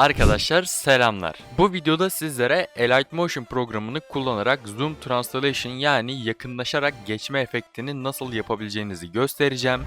Arkadaşlar selamlar. Bu videoda sizlere Elite Motion programını kullanarak Zoom Translation yani yakınlaşarak geçme efektini nasıl yapabileceğinizi göstereceğim.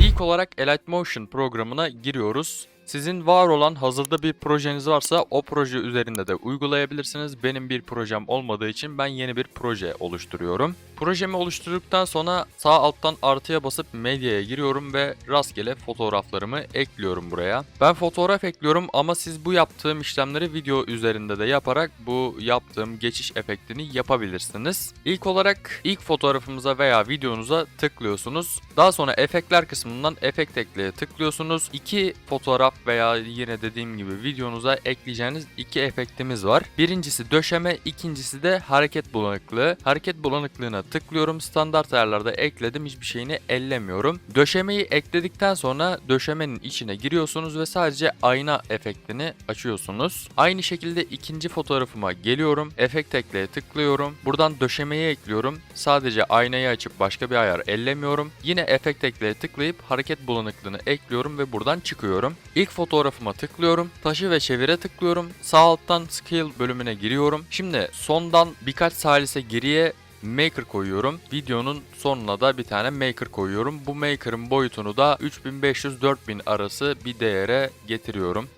İlk olarak Elite Motion programına giriyoruz. Sizin var olan hazırda bir projeniz varsa o proje üzerinde de uygulayabilirsiniz. Benim bir projem olmadığı için ben yeni bir proje oluşturuyorum. Projemi oluşturduktan sonra sağ alttan artıya basıp medyaya giriyorum ve rastgele fotoğraflarımı ekliyorum buraya. Ben fotoğraf ekliyorum ama siz bu yaptığım işlemleri video üzerinde de yaparak bu yaptığım geçiş efektini yapabilirsiniz. İlk olarak ilk fotoğrafımıza veya videonuza tıklıyorsunuz. Daha sonra efektler kısmından efekt ekleye tıklıyorsunuz. İki fotoğraf veya yine dediğim gibi videonuza ekleyeceğiniz iki efektimiz var. Birincisi döşeme, ikincisi de hareket bulanıklığı. Hareket bulanıklığına tıklıyorum. Standart ayarlarda ekledim. Hiçbir şeyini ellemiyorum. Döşemeyi ekledikten sonra döşemenin içine giriyorsunuz ve sadece ayna efektini açıyorsunuz. Aynı şekilde ikinci fotoğrafıma geliyorum. Efekt ekleye tıklıyorum. Buradan döşemeyi ekliyorum. Sadece aynayı açıp başka bir ayar ellemiyorum. Yine efekt ekleye tıklayıp hareket bulanıklığını ekliyorum ve buradan çıkıyorum. İlk fotoğrafıma tıklıyorum. Taşı ve çevire tıklıyorum. Sağ alttan scale bölümüne giriyorum. Şimdi sondan birkaç salise geriye maker koyuyorum. Videonun sonuna da bir tane maker koyuyorum. Bu maker'ın boyutunu da 3500-4000 arası bir değere getiriyorum.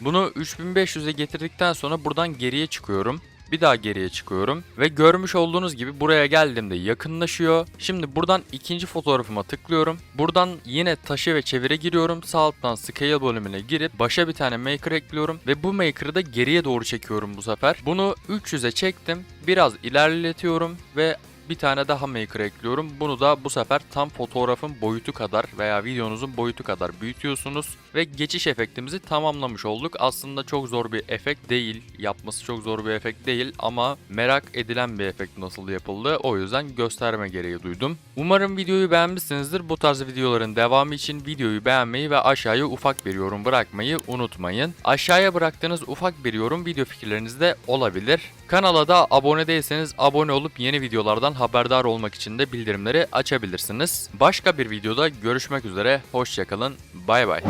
Bunu 3500'e getirdikten sonra buradan geriye çıkıyorum. Bir daha geriye çıkıyorum ve görmüş olduğunuz gibi buraya geldiğimde yakınlaşıyor. Şimdi buradan ikinci fotoğrafıma tıklıyorum. Buradan yine taşı ve çevire giriyorum. Sağ alttan scale bölümüne girip başa bir tane maker ekliyorum ve bu maker'ı da geriye doğru çekiyorum bu sefer. Bunu 300'e çektim. Biraz ilerletiyorum ve bir tane daha maker ekliyorum. Bunu da bu sefer tam fotoğrafın boyutu kadar veya videonuzun boyutu kadar büyütüyorsunuz ve geçiş efektimizi tamamlamış olduk. Aslında çok zor bir efekt değil. Yapması çok zor bir efekt değil ama merak edilen bir efekt nasıl yapıldı. O yüzden gösterme gereği duydum. Umarım videoyu beğenmişsinizdir. Bu tarz videoların devamı için videoyu beğenmeyi ve aşağıya ufak bir yorum bırakmayı unutmayın. Aşağıya bıraktığınız ufak bir yorum video fikirleriniz olabilir. Kanala da abone değilseniz abone olup yeni videolardan haberdar olmak için de bildirimleri açabilirsiniz. Başka bir videoda görüşmek üzere. Hoşçakalın. Bay bay.